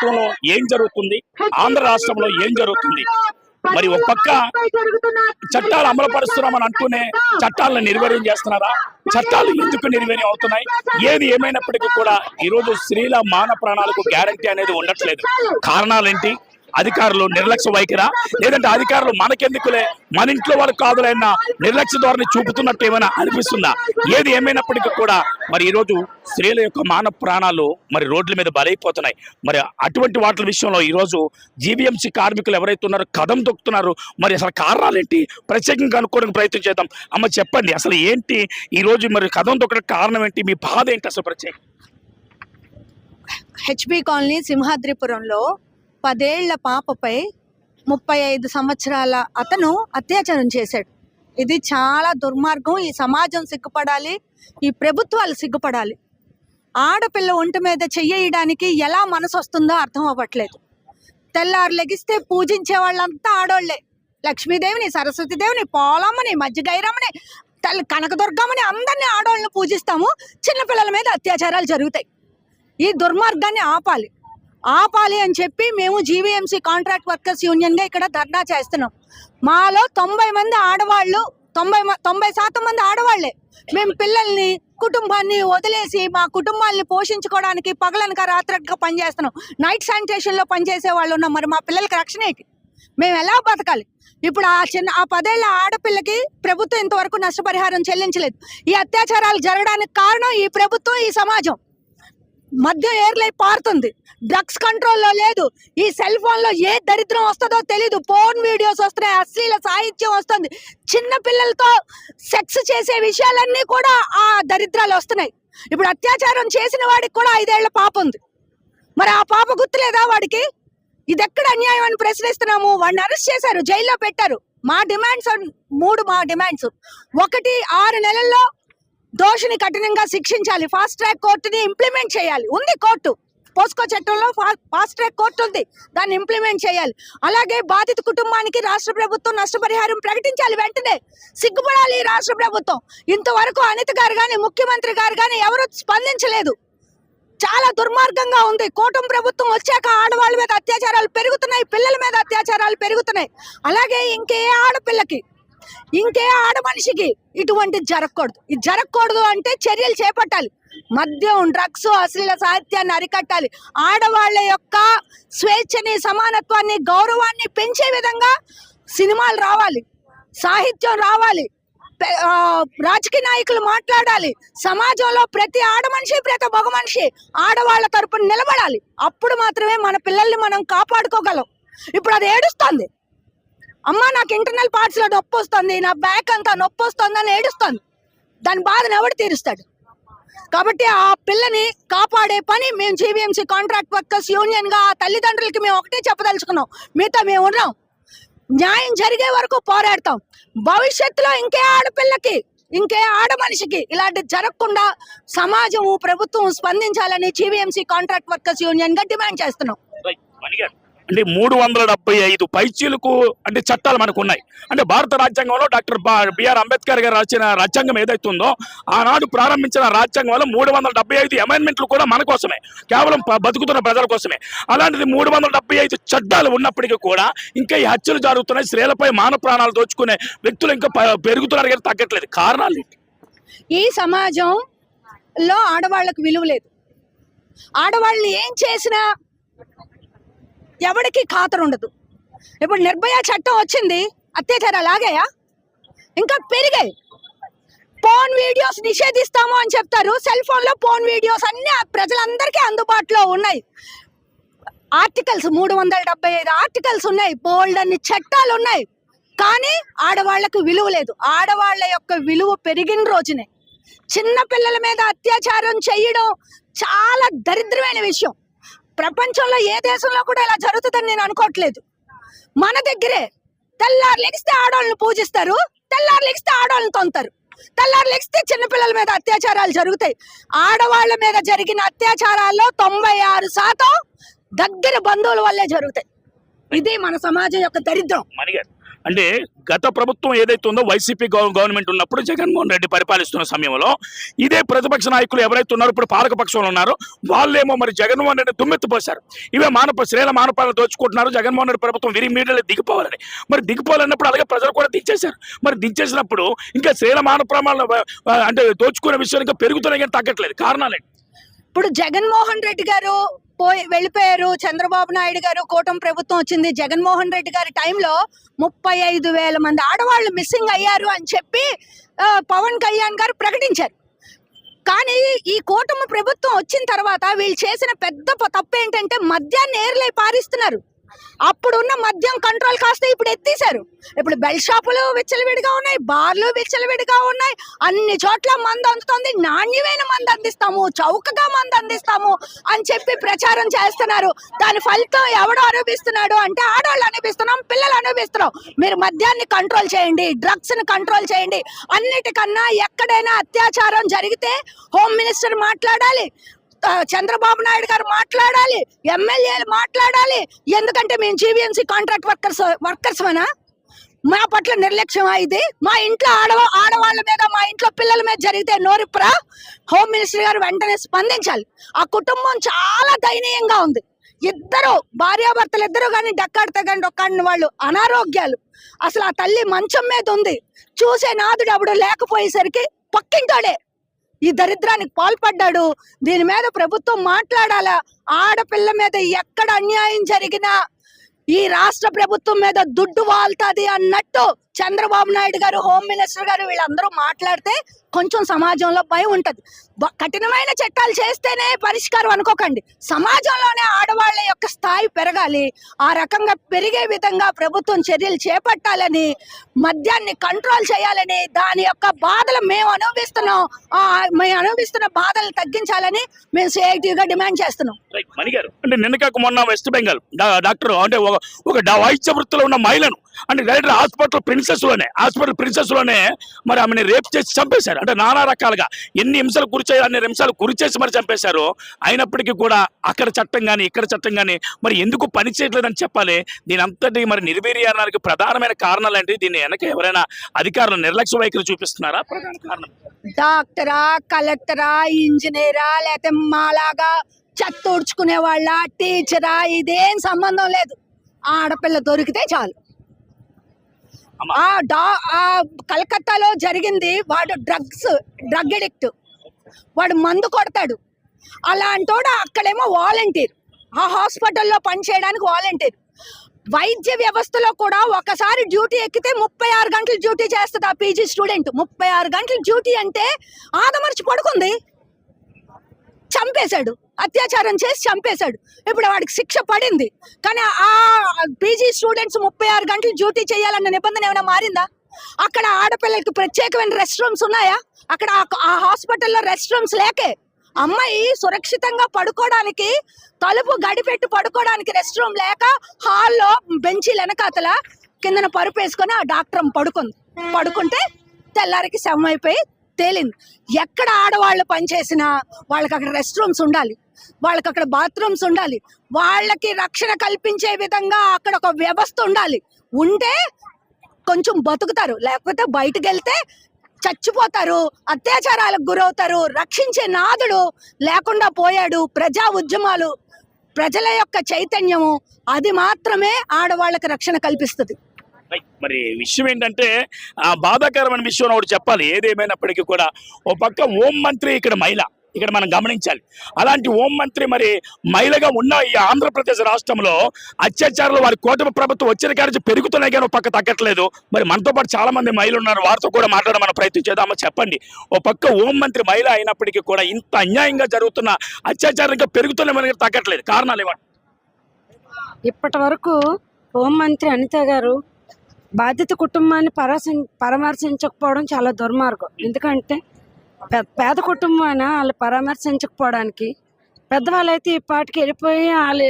ప్రభుత్వంలో ఏం జరుగుతుంది? ఆంధ్ర రాష్ట్రంలో ఏం జరుగుతుంది? మరి ఒక పక్క చట్టాలు అమలు పరుస్తున్నామని అంటూనే చట్టాలను నిర్వీర్యం చేస్తున్నారా? చట్టాలు ఎందుకు నిర్వీర్యం అవుతున్నాయి? ఏది ఏమైనప్పటికీ కూడా ఈ రోజు స్త్రీల మాన ప్రాణాలకు గ్యారంటీ అనేది ఉండట్లేదు. కారణాలేంటి? అధికారులు నిర్లక్ష్య వైఖరా? లేదంటే అధికారులు మనకెందుకులే? మన ఇంట్లో వాళ్ళు కాదులైన నిర్లక్ష్య ధోరణి చూపుతున్నట్టు ఏమైనా అనిపిస్తుందా? ఏది ఏమైనప్పటికీ కూడా మరి ఈ రోజు స్త్రీల యొక్క మానవ ప్రాణాలు మరి రోడ్ల మీద బలైపోతున్నాయి. మరి అటువంటి వాటి విషయంలో ఈరోజు జీవీఎంసీ కార్మికులు ఎవరైతే ఉన్నారో కథం తొక్కుతున్నారు. మరి అసలు కారణాలు ఏంటి ప్రత్యేకంగా కనుక్కోవడానికి ప్రయత్నం చేద్దాం. అమ్మ చెప్పండి అసలు ఏంటి ఈరోజు మరి కథం తొక్కడానికి కారణం ఏంటి? మీ బాధ ఏంటి అసలు ప్రత్యేకం? హెచ్బి కాలనీ సింహాద్రిపురంలో పదేళ్ళ పాపపై ముప్పై ఐదు సంవత్సరాల అతను అత్యాచారం చేశాడు. ఇది చాలా దుర్మార్గం. ఈ సమాజం సిగ్గుపడాలి. ఈ ప్రభుత్వాలు సిగ్గుపడాలి. ఆడపిల్ల ఒంటి మీద చెయ్యడానికి ఎలా మనసు వస్తుందో అర్థం అవ్వట్లేదు. తెల్లారు లెగిస్తే పూజించే వాళ్ళంతా ఆడోళ్ళే లక్ష్మీదేవిని సరస్వతీదేవిని పోలమ్మని మధ్యగైరమ్మని తల్లి కనకదుర్గమ్మని అందరినీ ఆడోళ్ళని పూజిస్తాము. చిన్నపిల్లల మీద అత్యాచారాలు జరుగుతాయి. ఈ దుర్మార్గాన్ని ఆపాలి. ఆపాలి అని చెప్పి మేము జీవీఎంసీ కాంట్రాక్ట్ వర్కర్స్ యూనియన్గా ఇక్కడ ధర్నా చేస్తున్నాం. మాలో తొంభై మంది ఆడవాళ్ళు తొంభై మ- తొంభై శాతం మంది ఆడవాళ్ళే మేము పిల్లల్ని కుటుంబాన్ని వదిలేసి మా కుటుంబాన్ని పోషించుకోవడానికి పగలనక రాత్రనక పనిచేస్తున్నాం. నైట్ శానిటేషన్లో పనిచేసే వాళ్ళు ఉన్నాం. మరి మా పిల్లలకి రక్షణ ఏంటి? మేము ఎలా బతకాలి? ఇప్పుడు ఆ చిన్న ఆ పదేళ్ళ ఆడపిల్లకి ప్రభుత్వం ఇంతవరకు నష్టపరిహారం చెల్లించలేదు. ఈ అత్యాచారాలు జరగడానికి కారణం ఈ ప్రభుత్వం ఈ సమాజం. మధ్య ఏర్లై పారుతుంది. డ్రగ్స్ కంట్రోల్లో లేదు. ఈ సెల్ ఫోన్లో ఏ దరిద్రం వస్తుందో తెలీదు. ఫోన్ వీడియోస్ వస్తున్నాయి. అశ్లీల సాహిత్యం వస్తుంది. చిన్న పిల్లలతో సెక్స్ చేసే విషయాలన్నీ కూడా ఆ దరిద్రాలు వస్తున్నాయి. ఇప్పుడు అత్యాచారం చేసిన వాడికి కూడా ఐదేళ్ళ పాప ఉంది. మరి ఆ పాప గుర్తులేదా వాడికి? ఇది ఎక్కడ అన్యాయం అని ప్రశ్నిస్తున్నాము? వాడిని అరెస్ట్ చేశారు. జైల్లో పెట్టారు. మా డిమాండ్స్ మూడు మా డిమాండ్స్ ఒకటి ఆరు నెలల్లో దోషిని కఠినంగా శిక్షించాలి. ఫాస్ట్ ట్రాక్ కోర్టుని ఇంప్లిమెంట్ చేయాలి. ఉంది కోర్టు. పోస్కో చట్టంలో ఫాస్ట్ ట్రాక్ కోర్టు ఉంది. దాన్ని ఇంప్లిమెంట్ చేయాలి. అలాగే బాధిత కుటుంబానికి రాష్ట్ర ప్రభుత్వం నష్టపరిహారం ప్రకటించాలి వెంటనే. సిగ్గుపడాలి రాష్ట్ర ప్రభుత్వం. ఇంతవరకు అనిత గారు కానీ ముఖ్యమంత్రి గారు కానీ ఎవరు స్పందించలేదు. చాలా దుర్మార్గంగా ఉంది. కూటమి ప్రభుత్వం వచ్చాక ఆడవాళ్ళ మీద అత్యాచారాలు పెరుగుతున్నాయి పిల్లల మీద అత్యాచారాలు పెరుగుతున్నాయి. అలాగే ఇంకే ఆడపిల్లకి ఇంకే ఆడ మనిషికి ఇటువంటి జరగకూడదు. ఇది జరగకూడదు అంటే చర్యలు చేపట్టాలి. మద్యం డ్రగ్స్ అశ్లీల సాహిత్యాన్ని అరికట్టాలి. ఆడవాళ్ళ యొక్క స్వేచ్ఛని సమానత్వాన్ని గౌరవాన్ని పెంచే విధంగా సినిమాలు రావాలి. సాహిత్యం రావాలి. రాజకీయ నాయకులు మాట్లాడాలి. సమాజంలో ప్రతి ఆడ మనిషి ప్రతి మగ మనిషి ఆడవాళ్ళ తరపున నిలబడాలి. అప్పుడు మాత్రమే మన పిల్లల్ని మనం కాపాడుకోగలం. ఇప్పుడు అది ఏడుస్తుంది. అమ్మ నాకు ఇంటర్నల్ పార్ట్స్లో నొప్పి వస్తుంది నా బ్యాక్ అంతా నొప్పి వస్తుంది అని ఏడుస్తుంది దాని బాధను ఎవడు తీరుస్తాడు? కాబట్టి ఆ పిల్లని కాపాడే పని మేము జీవీఎంసీ కాంట్రాక్ట్ వర్కర్స్ యూనియన్గా ఆ తల్లిదండ్రులకి మేము ఒకటే చెప్పదలుచుకున్నాం. మీతో మేము ఉన్నాం. న్యాయం జరిగే వరకు పోరాడతాం. భవిష్యత్తులో ఇంకే ఆడపిల్లకి ఇంకే ఆడ మనిషికి ఇలాంటి జరగకుండా సమాజము ప్రభుత్వం స్పందించాలని జీవీఎంసీ కాంట్రాక్ట్ వర్కర్స్ యూనియన్గా డిమాండ్ చేస్తున్నాం. అంటే మూడు వందల డెబ్బై ఐదు పైచీలకు అంటే చట్టాలు మనకు ఉన్నాయి అంటే భారత రాజ్యాంగంలో డాక్టర్ బా- బిఆర్ అంబేద్కర్ గారు రాసిన రాజ్యాంగం ఏదైతే ఉందో ఆనాడు ప్రారంభించిన రాజ్యాంగంలో మూడు వందల డెబ్బై ఐదు అమెండ్మెంట్లు కూడా మన కోసమే. కేవలం బతుకుతున్న ప్రజల కోసమే. అలాంటిది మూడు వందల డెబ్బై ఐదు చట్టాలు ఉన్నప్పటికీ కూడా ఇంకా ఈ హత్యలు జరుగుతున్నాయి. స్త్రీలపై మాన ప్రాణాలు దోచుకునే వ్యక్తులు ఇంకా పెరుగుతున్నారు కానీ తగ్గట్లేదు. కారణాలు ఈ సమాజంలో ఆడవాళ్ళకు విలువ లేదు. ఆడవాళ్ళని ఏం చేసినా ఎవరికి ఖాతరు ఉండదు. ఇప్పుడు నిర్భయ చట్టం వచ్చింది అత్యాచారాలు ఆగాయా ఇంకా పెరిగాయి. ఫోన్ వీడియోస్ నిషేధిస్తాము అని చెప్తారు. సెల్ ఫోన్లో పోన్ ఫోన్ వీడియోస్ అన్ని ప్రజలందరికీ అందుబాటులో ఉన్నాయి. ఆర్టికల్స్ మూడు వందల డెబ్బై ఐదు ఆర్టికల్స్ ఉన్నాయి. బోల్డ్ అన్ని చట్టాలు ఉన్నాయి. కానీ ఆడవాళ్ళకు విలువ లేదు. ఆడవాళ్ళ యొక్క విలువ పెరిగిన రోజునే. చిన్న పిల్లల మీద అత్యాచారం చేయడం చాలా దరిద్రమైన విషయం. ప్రపంచంలో ఏ దేశంలో కూడా ఇలా జరుగుతుందని నేను అనుకోవట్లేదు. మన దగ్గరే తెల్లారు లెగిస్తే ఆడవాళ్ళని పూజిస్తారు తెల్లారు లెగిస్తే ఆడవాళ్ళని కొంతారు తెల్లారు లెగిస్తే చిన్నపిల్లల మీద అత్యాచారాలు జరుగుతాయి. ఆడవాళ్ళ మీద జరిగిన అత్యాచారాల్లో తొంభై ఆరు శాతం దగ్గర బంధువుల వల్లే జరుగుతాయి. ఇది మన సమాజం యొక్క దరిద్రం. అంటే గత ప్రభుత్వం ఏదైతే ఉందో వైసీపీ గవర్నమెంట్ ఉన్నప్పుడు జగన్మోహన్ రెడ్డి పరిపాలిస్తున్న సమయంలో ఇదే ప్రతిపక్ష నాయకులు ఎవరైతే ఉన్నారో ఇప్పుడు పాలకపక్షంలో ఉన్నారో వాళ్ళేమో మరి జగన్మోహన్ రెడ్డి తుమ్మెత్తిపోశారు ఇవే మానవ శ్రేల మానపాలను దోచుకుంటున్నారు. జగన్మోహన్ రెడ్డి ప్రభుత్వం విరి మీడియాలో దిగిపోవాలని. మరి దిగిపోవాలన్నప్పుడు అలాగే ప్రజలు కూడా దించేశారు. మరి దించేసినప్పుడు ఇంకా శ్రేల మానవ ప్రమాణాలు అంటే దోచుకునే విషయాలు ఇంకా పెరుగుతున్నాయి కానీ తగ్గట్లేదు. కారణాలే ఇప్పుడు జగన్మోహన్ రెడ్డి గారు పోయి వెళ్ళిపోయారు. చంద్రబాబు నాయుడు గారు కూటమి ప్రభుత్వం వచ్చింది. జగన్మోహన్ రెడ్డి గారి టైంలో ముప్పై ఐదు వేల మంది ఆడవాళ్ళు మిస్సింగ్ అయ్యారు అని చెప్పి పవన్ కళ్యాణ్ గారు ప్రకటించారు. కానీ ఈ కూటమి ప్రభుత్వం వచ్చిన తర్వాత వీళ్ళు చేసిన పెద్ద తప్పు ఏంటంటే మద్యాన్ని ఏర్లై పారిస్తున్నారు. అప్పుడున్న మద్యం కంట్రోల్ కాస్త ఇప్పుడు ఎత్తేసారు ఇప్పుడు బెల్ షాపులు విచ్చలవిడిగా ఉన్నాయి బార్లు విచ్చలవిడిగా ఉన్నాయి అన్ని చోట్ల మందు అందుతుంది నాణ్యమైన మందు అందిస్తాము చౌకగా మందు అందిస్తాము అని చెప్పి ప్రచారం చేస్తున్నారు. దాని ఫలితం ఎవడో అనుభవిస్తున్నాడు అంటే ఆడవాళ్ళు అనుభవిస్తున్నాం పిల్లలు అనుభవిస్తున్నాం మీరు మద్యాన్ని కంట్రోల్ చేయండి డ్రగ్స్ని కంట్రోల్ చేయండి. అన్నిటికన్నా ఎక్కడైనా అత్యాచారం జరిగితే హోమ్ మినిస్టర్ మాట్లాడాలి. చంద్రబాబు నాయుడు గారు మాట్లాడాలి ఎమ్మెల్యేలు మాట్లాడాలి. ఎందుకంటే మేము జీవీఎంసీ కాంట్రాక్ట్ వర్కర్స్ వర్కర్స్ మనా? మా పట్ల నిర్లక్ష్యం ఇది? మా ఇంట్లో ఆడవ ఆడవాళ్ళ మీద మా ఇంట్లో పిల్లల మీద జరిగితే నోరిప్పురా? హోమ్ మినిస్టర్ గారు వెంటనే స్పందించాలి. ఆ కుటుంబం చాలా దయనీయంగా ఉంది. ఇద్దరు భార్యాభర్తలు ఇద్దరు కానీ డక్కాడితే కానీ డొక్కాడిన వాళ్ళు అనారోగ్యాలు. అసలు ఆ తల్లి మంచం మీద ఉంది. చూసే నాదుడు అప్పుడు లేకపోయేసరికి పక్కింటోడే. ఈ దరిద్రానికి పాల్పడ్డాడు. దీని మీద ప్రభుత్వం మాట్లాడాలా? ఆడపిల్ల మీద ఎక్కడ అన్యాయం జరిగినా ఈ రాష్ట్ర ప్రభుత్వం మీద దుడ్డు వాళ్తాది అన్నట్టు చంద్రబాబు నాయుడు గారు హోమ్ మినిస్టర్ గారు వీళ్ళందరూ మాట్లాడితే కొంచెం సమాజంలో భయం ఉంటుంది. కఠినమైన చట్టాలు చేస్తేనే పరిష్కారం అనుకోకండి. సమాజంలోనే ఆడవాళ్ళ యొక్క స్థాయి పెరగాలి. ఆ రకంగా పెరిగే విధంగా ప్రభుత్వం చర్యలు చేపట్టాలని మద్యాన్ని కంట్రోల్ చేయాలని దాని యొక్క బాధలు మేము అనుభవిస్తున్నాం. మేము అనుభవిస్తున్న బాధలు తగ్గించాలని మేము సిఐటిగా డిమాండ్ చేస్తున్నాం. అంటే నిన్న కాక మొన్న వెస్ట్ బెంగాల్ డాక్టర్ అంటే ఒక వైద్య వృత్తిలో ఉన్న మహిళను అంటే డైరెక్ట్ హాస్పిటల్ ప్రిన్సెస్లోనే హాస్పిటల్ ప్రిన్సెస్లోనే మరి ఆమెను రేప్ చేసి చంపేశారు. అంటే నానా రకాలుగా ఎన్ని హింసలు గురిచేయాలి అన్ని హింసలు గురి చేసి మరి చంపేశారు. అయినప్పటికీ కూడా అక్కడ చట్టం కానీ ఇక్కడ చట్టం కానీ మరి ఎందుకు పని చేయట్లేదని చెప్పాలి? దీని అంతటి మరి నిర్వీర్యానికి ప్రధానమైన కారణాలు ఏంటి? దీన్ని వెనక ఎవరైనా అధికారులు నిర్లక్ష్య వైఖరి చూపిస్తున్నారా? ప్రధాన కారణం. డాక్టరా కలెక్టరా ఇంజనీరా లేకపోతే మాలాగా చెత్త ఊడ్చుకునే వాళ్ళ టీచరా ఇదేం సంబంధం లేదు. ఆడపిల్ల దొరికితే చాలు. కలకత్తాలో జరిగింది వాడు డ్రగ్స్ డ్రగ్ ఎడిక్ట్. వాడు మందు కొడతాడు. అలాంటోడు అక్కడేమో వాలంటీర్. ఆ హాస్పిటల్లో పనిచేయడానికి వాలంటీర్. వైద్య వ్యవస్థలో కూడా ఒకసారి డ్యూటీ ఎక్కితే ముప్పై ఆరు గంటలు డ్యూటీ చేస్తుంది ఆ పీజీ స్టూడెంట్. ముప్పై ఆరు గంటలు డ్యూటీ అంటే ఆదమర్చి పడుకుంది. చంపేశాడు. అత్యాచారం చేసి చంపేశాడు. ఇప్పుడు వాడికి శిక్ష పడింది. కానీ ఆ పీజీ స్టూడెంట్స్ ముప్పై ఆరు గంటలు డ్యూటీ చేయాలన్న నిబంధన ఏమైనా మారిందా? అక్కడ ఆడపిల్లలకి ప్రత్యేకమైన రెస్ట్ రూమ్స్ ఉన్నాయా? అక్కడ ఆ- హాస్పిటల్లో రెస్ట్ రూమ్స్ లేకే. అమ్మాయి సురక్షితంగా పడుకోవడానికి తలుపు గడిపెట్టి పడుకోవడానికి రెస్ట్ రూమ్ లేక హాల్లో బెంచీలు వెనకాతల కిందన పరుపు వేసుకొని ఆ డాక్టర్ పడుకుంది. పడుకుంటే తెల్లారికి శవం అయిపోయి తేలింది. ఎక్కడ ఆడవాళ్ళు పనిచేసినా వాళ్ళకి అక్కడ రెస్ట్ రూమ్స్ ఉండాలి. వాళ్ళకి అక్కడ బాత్రూమ్స్ ఉండాలి. వాళ్ళకి రక్షణ కల్పించే విధంగా అక్కడ ఒక వ్యవస్థ ఉండాలి. ఉంటే కొంచెం బతుకుతారు. లేకపోతే బయటకు వెళ్తే చచ్చిపోతారు అత్యాచారాలకు గురవుతారు రక్షించే నాదుడు లేకుండా పోయాడు ప్రజా ఉద్యమాలు. ప్రజల యొక్క చైతన్యము అది మాత్రమే ఆడవాళ్ళకి రక్షణ కల్పిస్తుంది. మరి విషయం ఏంటంటే ఆ బాధాకరమైన విషయం ఒకటి చెప్పాలి. ఏదేమైనప్పటికీ కూడా ఓ పక్క హోం మంత్రి ఇక్కడ మహిళ. ఇక్కడ మనం గమనించాలి. అలాంటి హోం మంత్రి మరి మహిళగా ఉన్న ఈ ఆంధ్రప్రదేశ్ రాష్ట్రంలో అత్యాచారాలు వారి కూటమి ప్రభుత్వం వచ్చిన కాడి పెరుగుతున్నాయి కానీ పక్క తగ్గట్లేదు. మరి మనతో పాటు చాలా మంది మహిళలు ఉన్నారు. వారితో కూడా మాట్లాడడం మనం ప్రయత్నం చేద్దామో చెప్పండి. ఓ పక్క హోం మంత్రి మహిళ అయినప్పటికీ కూడా ఇంత అన్యాయంగా జరుగుతున్న అత్యాచారం ఇంకా పెరుగుతున్నాయి మనకి తగ్గట్లేదు. కారణాలు ఇవ్వండి ఇప్పటి వరకు హోంమంత్రి అనిత గారు బాధిత కుటుంబాన్ని పరాశం పరామర్శించకపోవడం చాలా దుర్మార్గం. ఎందుకంటే పే- పేద కుటుంబం అయినా వాళ్ళు పరామర్శించకపోవడానికి పెద్దవాళ్ళు అయితే ఈ పాటికి వెళ్ళిపోయి వాళ్ళ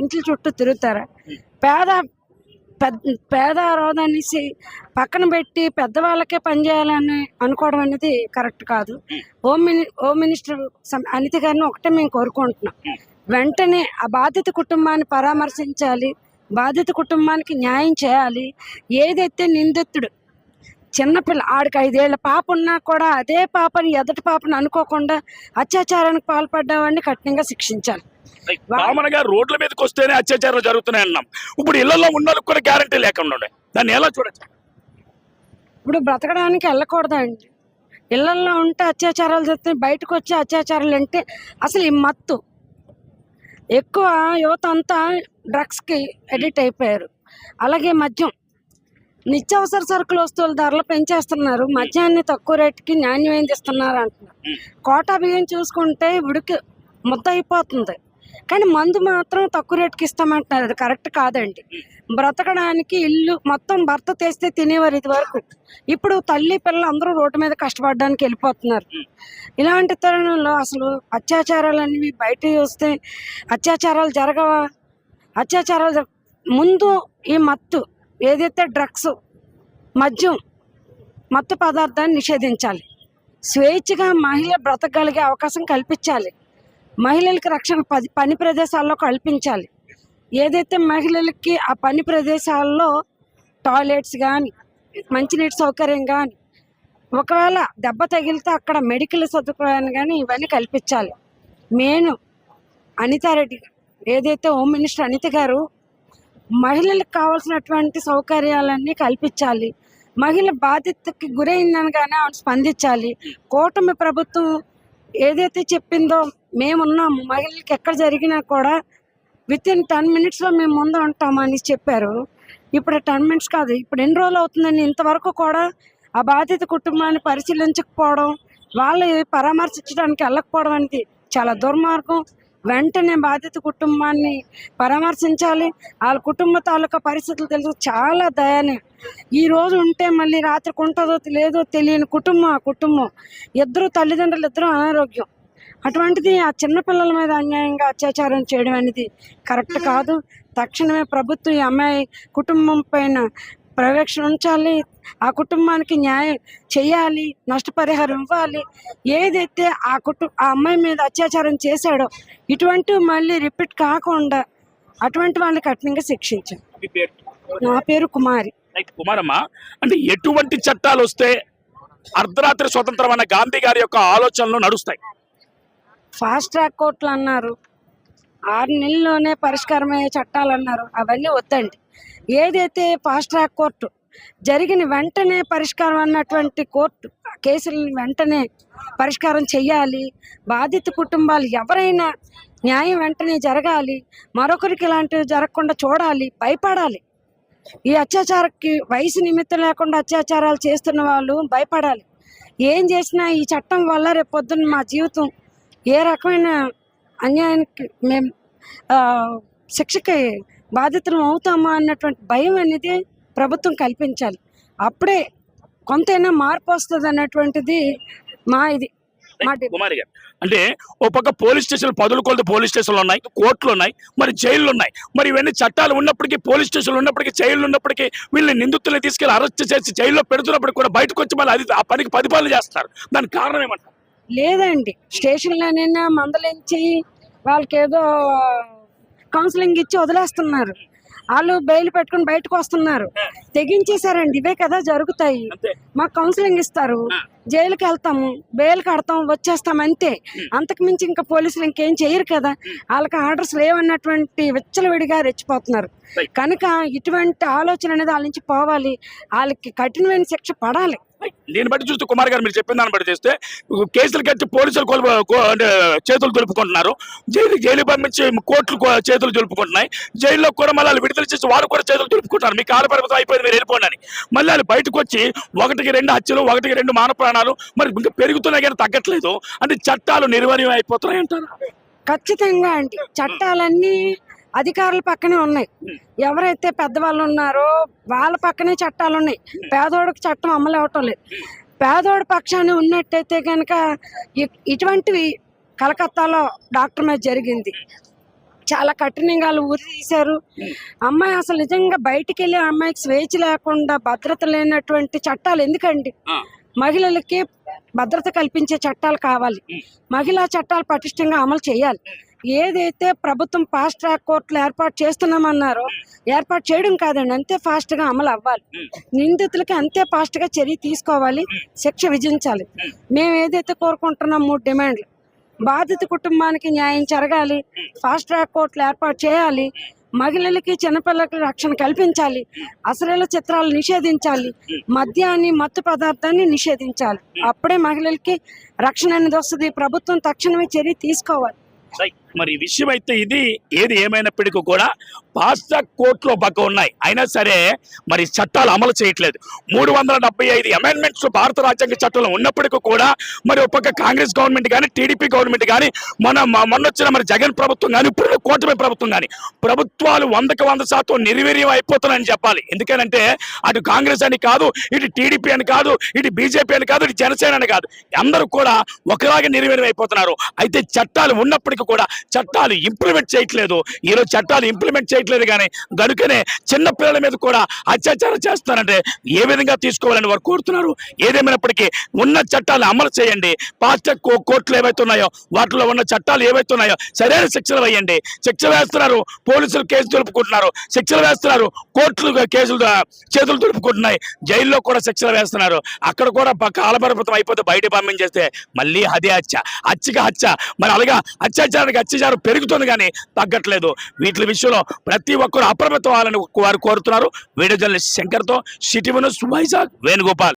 ఇంట్ల చుట్టూ తిరుగుతారు. పేద పెద్ద పేద ఆరోధ అనేసి పక్కన పెట్టి పెద్దవాళ్ళకే పనిచేయాలని అనుకోవడం అనేది కరెక్ట్ కాదు. హోమ్ మిని హోమ్ మినిస్టర్ సం- అనిత గారిని ఒకటే మేము కోరుకుంటున్నాం. వెంటనే ఆ బాధిత కుటుంబాన్ని పరామర్శించాలి. బాధిత కుటుంబానికి న్యాయం చేయాలి. ఏదైతే నిందితుడు చిన్నపిల్ల ఆడికి ఐదేళ్ళ పాప ఉన్నా కూడా అదే పాపని ఎదటి పాపని అనుకోకుండా అత్యాచారానికి పాల్పడ్డావాడిని కఠినంగా శిక్షించాలి. కామన్గా రోడ్ల మీదకి వస్తేనే అత్యాచారాలు జరుగుతున్నాయి అన్నాం. ఇప్పుడు ఇళ్ళలో ఉన్న కూడా గ్యారంటీ లేకుండా ఉండే. దాన్ని ఎలా చూడొచ్చు? ఇప్పుడు బ్రతకడానికి వెళ్ళకూడదండి. ఇళ్ళల్లో ఉంటే అత్యాచారాలు చేస్తే బయటకు వచ్చి అత్యాచారాలు అంటే అసలు ఈ మత్తు. ఎక్కువ యువత అంతా డ్రగ్స్కి అడిక్ట్ అయిపోయారు. అలాగే మద్యం. నిత్యావసర సరుకుల వస్తువుల ధరలు పెంచేస్తున్నారు. మద్యాన్ని తక్కువ రేటుకి నాణ్యమైనది ఇస్తున్నారు అంటున్నారు. కోటా బియ్యం చూసుకుంటే ఉడికి ముద్ద అయిపోతుంది కానీ మందు మాత్రం తక్కువ రేటుకి ఇస్తామంటున్నారు. అది కరెక్ట్ కాదండి. బ్రతకడానికి ఇల్లు మొత్తం భర్త తెస్తే తినేవారు ఇది వరకు ఇప్పుడు తల్లి పిల్లలు అందరూ రోడ్డు మీద కష్టపడడానికి వెళ్ళిపోతున్నారు. ఇలాంటి తరుణంలో అసలు అత్యాచారాలు అన్నీ బయట వస్తే అత్యాచారాలు జరగవా? అత్యాచారాలు ముందు ఈ మత్తు ఏదైతే డ్రగ్స్ మద్యం మత్తు పదార్థాన్ని నిషేధించాలి. స్వేచ్ఛగా మహిళ బ్రతకగలిగే అవకాశం కల్పించాలి. మహిళలకు రక్షణ పది పని ప్రదేశాల్లో కల్పించాలి. ఏదైతే మహిళలకి ఆ పని ప్రదేశాల్లో టాయిలెట్స్ కానీ మంచినీటి సౌకర్యం కానీ ఒకవేళ దెబ్బ తగిలితే అక్కడ మెడికల్ సదుపాయాన్ని కానీ ఇవన్నీ కల్పించాలి. నేను అనితారెడ్డి ఏదైతే హోమ్ మినిస్టర్ అనిత గారు మహిళలకు కావాల్సినటువంటి సౌకర్యాలన్నీ కల్పించాలి. మహిళ బాధ్యతకి గురైందనగానే ఆమె స్పందించాలి. కూటమి ప్రభుత్వం ఏదైతే చెప్పిందో మేమున్నాము మహిళలకి ఎక్కడ జరిగినా కూడా విత్ ఇన్ టెన్ మినిట్స్లో మేము ముందు ఉంటామని చెప్పారు. ఇప్పుడు టెన్ మినిట్స్ కాదు ఇప్పుడు ఎన్ని రోజులు అవుతుందని ఇంతవరకు కూడా ఆ బాధిత కుటుంబాన్ని పరిశీలించకపోవడం వాళ్ళు పరామర్శించడానికి వెళ్ళకపోవడం అనేది చాలా దుర్మార్గం. వెంటనే బాధిత కుటుంబాన్ని పరామర్శించాలి. వాళ్ళ కుటుంబ తాలూకా పరిస్థితులు తెలుసు. చాలా దయానీయం. ఈ రోజు ఉంటే మళ్ళీ రాత్రికి ఉంటుందో లేదో తెలియని కుటుంబం ఆ కుటుంబం. ఇద్దరు తల్లిదండ్రులు ఇద్దరు అనారోగ్యం. అటువంటిది ఆ చిన్నపిల్లల మీద అన్యాయంగా అత్యాచారం చేయడం అనేది కరెక్ట్ కాదు. తక్షణమే ప్రభుత్వం ఈ అమ్మాయి కుటుంబం పైన పర్యవేక్షణ ఉంచాలి. ఆ కుటుంబానికి న్యాయం చేయాలి నష్టపరిహారం ఇవ్వాలి. ఏదైతే ఆ కుటు ఆ అమ్మాయి మీద అత్యాచారం చేశాడో ఇటువంటి మళ్ళీ రిపీట్ కాకుండా అటువంటి వాళ్ళని కఠినంగా పేరు? నా పేరు కుమారి. కుమారమ్మ. అంటే ఎటువంటి చట్టాలు వస్తే అర్ధరాత్రి స్వతంత్రం అన్న గాంధీ గారి యొక్క ఆలోచనలు నడుస్తాయి? ఫాస్ట్ ట్రాక్ కోర్టులు అన్నారు. ఆరు నెలల్లోనే పరిష్కారం అయ్యే చట్టాలు అన్నారు. అవన్నీ వద్దండి. ఏదైతే ఫాస్ట్ ట్రాక్ కోర్టు జరిగిన వెంటనే పరిష్కారం అన్నటువంటి కోర్టు కేసులను వెంటనే పరిష్కారం చేయాలి బాధిత కుటుంబాలు ఎవరైనా న్యాయం వెంటనే జరగాలి. మరొకరికి ఇలాంటివి జరగకుండా చూడాలి భయపడాలి. ఈ అత్యాచారకి వయసు నిమిత్తం లేకుండా అత్యాచారాలు చేస్తున్న వాళ్ళు భయపడాలి. ఏం చేసినా ఈ చట్టం వల్ల రేపు పొద్దున్న మా జీవితం ఏ రకమైన అన్యాయానికి మేము శిక్షకి బాధితులం అవుతామా అన్నటువంటి భయం అనేది ప్రభుత్వం కల్పించాలి. అప్పుడే కొంతైనా మార్పు వస్తుంది అన్నటువంటిది మా ఇది కుమారి గారు. అంటే ఓ పక్క పోలీస్ స్టేషన్ పదులు కొలది పోలీస్ స్టేషన్లు ఉన్నాయి కోర్టులు ఉన్నాయి మరి జైళ్ళు ఉన్నాయి మరి ఇవన్నీ చట్టాలు ఉన్నప్పటికీ పోలీస్ స్టేషన్లు ఉన్నప్పటికీ జైళ్ళు ఉన్నప్పటికీ వీళ్ళని నిందితుల్ని తీసుకెళ్ళి అరెస్ట్ చేసి జైల్లో పెడుతున్నప్పుడు కూడా బయటకు వచ్చి మళ్ళీ అది ఆ పనికి పదిపాలు చేస్తారు. దానికి కారణం ఏమంటారు? లేదండి. స్టేషన్లోనైనా మందలించి వాళ్ళకి ఏదో కౌన్సిలింగ్ ఇచ్చి వదిలేస్తున్నారు. వాళ్ళు బెయిల్ పెట్టుకుని బయటకు వస్తున్నారు. తెగించేశారండి ఇవే కదా జరుగుతాయి. మాకు కౌన్సిలింగ్ ఇస్తారు. జైలుకి వెళ్తాము బెయిల్ కడతాం వచ్చేస్తాం అంతే. అంతకు మించి ఇంకా పోలీసులు ఇంకేం చేయరు కదా. వాళ్ళకి ఆర్డర్స్ లేవన్నటువంటి విచ్చలవిడిగా రెచ్చిపోతున్నారు. కనుక ఇటువంటి ఆలోచన అనేది వాళ్ళ నుంచి పోవాలి. వాళ్ళకి కఠినమైన శిక్ష పడాలి. దీన్ని బట్టి చూస్తే కుమార్ గారు మీరు చెప్పిన దాన్ని బట్టి చేస్తే కేసులు కట్టి పోలీసులు కొలు- కో- అంటే చేతులు దులుపుకుంటున్నారు. జైలు జైలు పంపించి కోర్టులు చేతులు దులుపుకుంటున్నాయి. జైల్లో కూడా మళ్ళీ వాళ్ళు విడుదల చేసి వారు కూడా చేతులు దులుపుకుంటారు మీ కాల అయిపోయింది మీరు వెళ్ళిపోండి అని. మళ్ళీ వాళ్ళు బయటకు వచ్చి ఒకటికి రెండు హత్యలు ఒకటికి రెండు మాన ప్రాణాలు మరి ఇంకా పెరుగుతున్నాయి కానీ తగ్గట్లేదు. అంటే చట్టాలు నిర్వహణ అయిపోతున్నాయి అంటారు? ఖచ్చితంగా అండి. చట్టాలన్నీ అధికారుల పక్కనే ఉన్నాయి. ఎవరైతే పెద్దవాళ్ళు ఉన్నారో వాళ్ళ పక్కనే చట్టాలు ఉన్నాయి. పేదోడికి చట్టం అమలు అవటం లేదు. పేదోడి పక్షాన్ని ఉన్నట్టయితే కనుక ఇటువంటివి కలకత్తాలో డాక్టర్ మీద జరిగింది. చాలా కఠినంగా వాళ్ళు ఊరి తీశారు. అమ్మాయి అసలు నిజంగా బయటికి వెళ్ళి అమ్మాయికి స్వేచ్ఛ లేకుండా భద్రత లేనటువంటి చట్టాలు ఎందుకండి. మహిళలకి భద్రత కల్పించే చట్టాలు కావాలి. మహిళా చట్టాలు పటిష్టంగా అమలు చేయాలి. ఏదైతే ప్రభుత్వం ఫాస్ట్ ట్రాక్ కోర్టులు ఏర్పాటు చేస్తున్నామన్నారో ఏర్పాటు చేయడం కాదండి అంతే ఫాస్ట్గా అమలు అవ్వాలి. నిందితులకి అంతే ఫాస్ట్గా చర్య తీసుకోవాలి శిక్ష విధించాలి. మేము ఏదైతే కోరుకుంటున్నాం మూడు డిమాండ్లు. బాధిత కుటుంబానికి న్యాయం జరగాలి ఫాస్ట్ ట్రాక్ కోర్టులు ఏర్పాటు చేయాలి మహిళలకి చిన్నపిల్లలకి రక్షణ కల్పించాలి అసలు చిత్రాలు నిషేధించాలి మద్యాన్ని మత్తు పదార్థాన్ని నిషేధించాలి. అప్పుడే మహిళలకి రక్షణ అనేది వస్తుంది. ప్రభుత్వం తక్షణమే చర్య తీసుకోవాలి. మరి విషయం అయితే ఇది ఏది ఏమైనప్పటికీ కూడా పాస్తా కోర్టులో పక్క ఉన్నాయి. అయినా సరే మరి చట్టాలు అమలు చేయట్లేదు. మూడు వందల డెబ్బై ఐదు అమెండ్మెంట్స్ భారత రాజ్యాంగ చట్టంలో ఉన్నప్పటికీ కూడా మరి ఒక్కొక్క కాంగ్రెస్ గవర్నమెంట్ కానీ టీడీపీ గవర్నమెంట్ కానీ మన మొన్నొచ్చిన మొన్న వచ్చిన మరి జగన్ ప్రభుత్వం కానీ ఇప్పుడు కూటమి ప్రభుత్వం కానీ ప్రభుత్వాలు వందకు వంద శాతం నిర్వీర్యం అయిపోతున్నాయని చెప్పాలి. ఎందుకనంటే అటు కాంగ్రెస్ అని కాదు ఇటు టీడీపీ అని కాదు ఇటు బీజేపీ అని కాదు ఇటు జనసేన అని కాదు. అందరూ కూడా ఒకలాగే నిర్వీర్యం అయిపోతున్నారు. అయితే చట్టాలు ఉన్నప్పటికీ కూడా చట్టాలు ఇంప్లిమెంట్ చేయట్లేదు. ఈరోజు చట్టాలు ఇంప్లిమెంట్ చేయట్లేదు కానీ గనుకనే చిన్న పిల్లల మీద కూడా అత్యాచారం చేస్తారంటే ఏ విధంగా తీసుకోవాలని వారు కోరుతున్నారు? ఏదేమైనప్పటికీ ఉన్న చట్టాలు అమలు చేయండి. పాత కో- కోర్టులు ఏవైతే ఉన్నాయో వాటిలో ఉన్న చట్టాలు ఏవైతే ఉన్నాయో సరైన శిక్షలు వేయండి. శిక్ష వేస్తున్నారు పోలీసులు కేసు తెలుపుకుంటున్నారు శిక్షలు వేస్తున్నారు కోర్టులు కేసులు చేతులు దులుపుకుంటున్నాయి. జైల్లో కూడా శిక్షలు వేస్తున్నారు. అక్కడ కూడా ప- కాలపరిమితం అయిపోతే బయట పంపించేస్తే మళ్ళీ అదే హత్య. హత్యగా హత్య. మరి అలాగా అత్యాచారానికి అత్యాచారం పెరుగుతుంది కానీ తగ్గట్లేదు. వీటి విషయంలో ప్రతి ఒక్కరు అప్రమత్తం అవ్వాలని వారు కోరుతున్నారు. వీడియో జర్నలిస్ట్ శంకర్తో సిటీ వైజాగ్ వేణుగోపాల్.